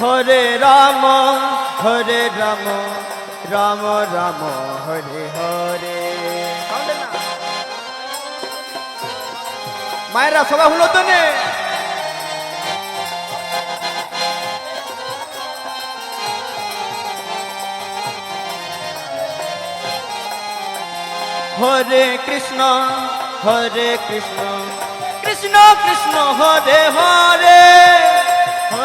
হরে রাম হরে রাম রাম রাম, হরে হরে। মায়েরা, সবাই হলো তো নে। হরে কৃষ্ণ হরে কৃষ্ণ কৃষ্ণ কৃষ্ণ, হরে হরে।